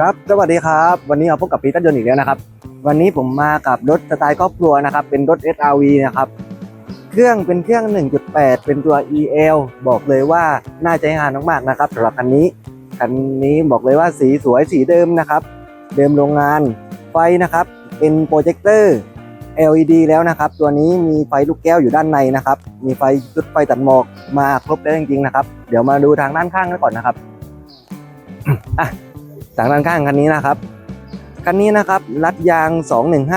ครับสวัสดีครับ วันนี้เราพบกับพีตันยนต์อีกแล้วนะครับ วันนี้ผมมากับรถสไตล์ครอบครัวนะครับ เป็นรถ SRV นะครับ เครื่องเป็นเครื่อง 1.8 เป็นตัว EL บอกเลยว่าน่าใจงานมากๆนะครับสำหรับคันนี้ คันนี้บอกเลยว่าสีสวยสีเดิมนะครับ เดิมโรงงาน ไฟนะครับ เป็นโปรเจคเตอร์ LED แล้วนะครับ ตัวนี้มีไฟลูกแก้วอยู่ด้านในนะครับ มีไฟชุดไฟตัดหมอกมาครบแล้วจริงๆนะครับ เดี๋ยวมาดูทางด้านข้างกันก่อนนะครับอะ ทางด้านข้างคันนี้นะครับคันนี้นะครับรัดยาง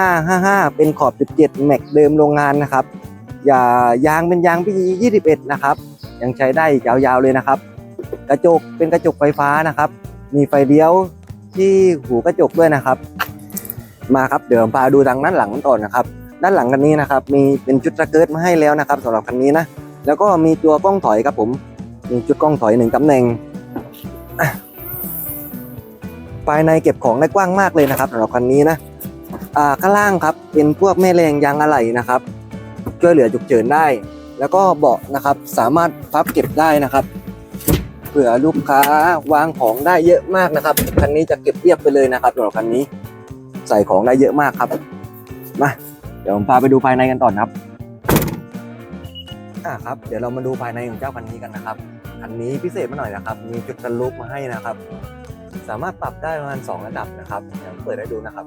21555 เป็นขอบ 17 แม็กเดิมโรงงานนะครับอย่ายางเป็นยางพี่21 นะครับ ยังใช้ได้อีกยาวๆเลยนะครับ กระจกเป็นกระจกไฟฟ้านะครับ มีไฟเลี้ยวที่หูกระจกด้วยนะครับ มาครับเดี๋ยวผมพาดูทางด้านหลังกันก่อนนะครับ ด้านหลังคันนี้นะครับ มีเป็นจุดสเกิร์ตมาให้แล้วนะครับสำหรับคันนี้นะแล้วก็มีตัวกล้องถอยครับผม มีจุดกล้องถอยหนึ่งตำแหน่ง ภายในเก็บของได้กว้างมากเลยนะครับสำหรับคันนี้นะอ่าข้างล่างครับเป็นพวกแม่แรงยางอะไหล่นะครับช่วยเหลือฉุกเฉินได้ แล้วก็เบาะนะครับสามารถพับเก็บได้นะครับเผื่อลูกค้าวางของได้เยอะมากนะครับคันนี้จะเก็บเรียบไปเลยนะครับสำหรับคันนี้ ใส่ของได้เยอะมากครับมาเดี๋ยวผมพาไปดูภายในกันต่อนะครับอ่าครับ เดี๋ยวเรามาดูภายในของเจ้าคันนี้กันนะครับคันนี้พิเศษมาหน่อยนะครับ มีจุดกันลุกมาให้นะครับ สามารถปรับได้ประมาณ 2 ระดับนะครับเดี๋ยวเปิดให้ดูนะครับ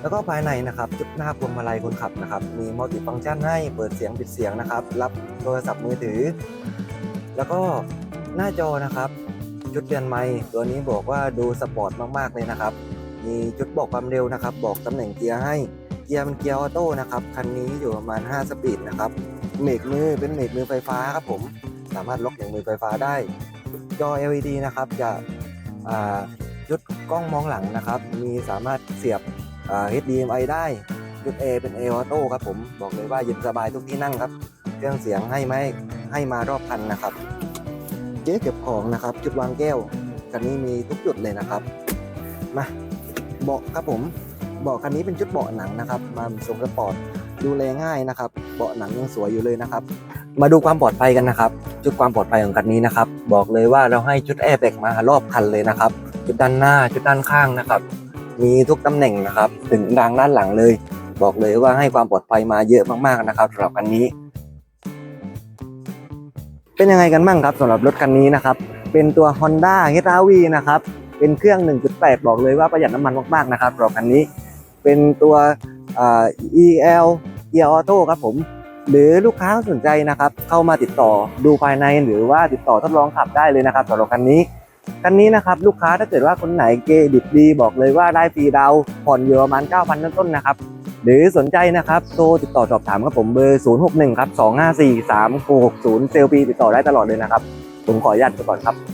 แล้วก็ภายในนะครับ จุดหน้าพวงมาลัยคนขับนะครับ มีมัลติฟังก์ชันให้เปิดเสียงปิดเสียงนะครับ รับโทรศัพท์มือถือ แล้วก็หน้าจอนะครับ จุดเตือนไมค์ตัวนี้บอกว่าดูสปอร์ตมากๆเลยนะครับ มีจุดบอกความเร็วนะครับ บอกตำแหน่งเกียร์ให้เกียร์เป็นเกียร์ออโต้นะครับคันนี้อยู่ประมาณ 5 สปีดนะครับ เบรกมือเป็นเบรกมือไฟฟ้าครับผมสามารถล็อกอย่างมือไฟฟ้าได้จอ LED นะครับจะอ่าจุดกล้องมองหลังนะครับ มีสามารถเสียบอ่า HDMI ได้จุด A เป็น A Auto ครับผมบอกเลยว่าเย็นสบายทุกที่นั่งครับ เครื่องเสียงให้ไหมให้มารอบคันนะครับ เจ๊เก็บของนะครับ จุดวางแก้วคันนี้มีทุกจุดเลยนะครับมาเบาะครับผมเบาะคันนี้เป็นชุดเบาะหนังนะครับมาทรงสปอร์ต ดูแลง่ายนะครับ เบาะหนังยังสวยอยู่เลยนะครับ มาดูความปลอดภัยกันนะครับ จุดความปลอดภัยของคันนี้นะครับ บอกเลยว่าเราให้ชุดแอร์แบกมารอบคันเลยนะครับ จุดด้านหน้า จุดด้านข้างนะครับ มีทุกตำแหน่งนะครับ ถึงรางด้านหลังเลย บอกเลยว่าให้ความปลอดภัยมาเยอะมากๆนะครับสำหรับคันนี้ เป็นยังไงกันบ้างครับสำหรับรถคันนี้นะครับ เป็นตัว Honda HR-V นะครับ เป็นเครื่อง 1.8 บอกเลยว่าประหยัดน้ำมันมากๆนะครับสำหรับคันนี้ เป็นตัว อ่า EL Gear Auto ครับผม หรือลูกค้าสนใจนะครับ เข้ามาติดต่อดูภายในหรือว่าติดต่อทดลองขับได้เลยนะครับสำหรับคันนี้คันนี้นะครับลูกค้าถ้าเกิดว่าคนไหนเกดิตดีบอกเลยว่าได้ฟรีดาวผ่อนอยู่ประมาณ9,000ต้นๆนะครับหรือสนใจนะครับโทรติดต่อสอบถามครับผมเบอร์ 061 ครับ 254 3660 เซลฟีติดต่อได้ตลอดเลยนะครับ ผมขออนุญาตไปก่อนครับ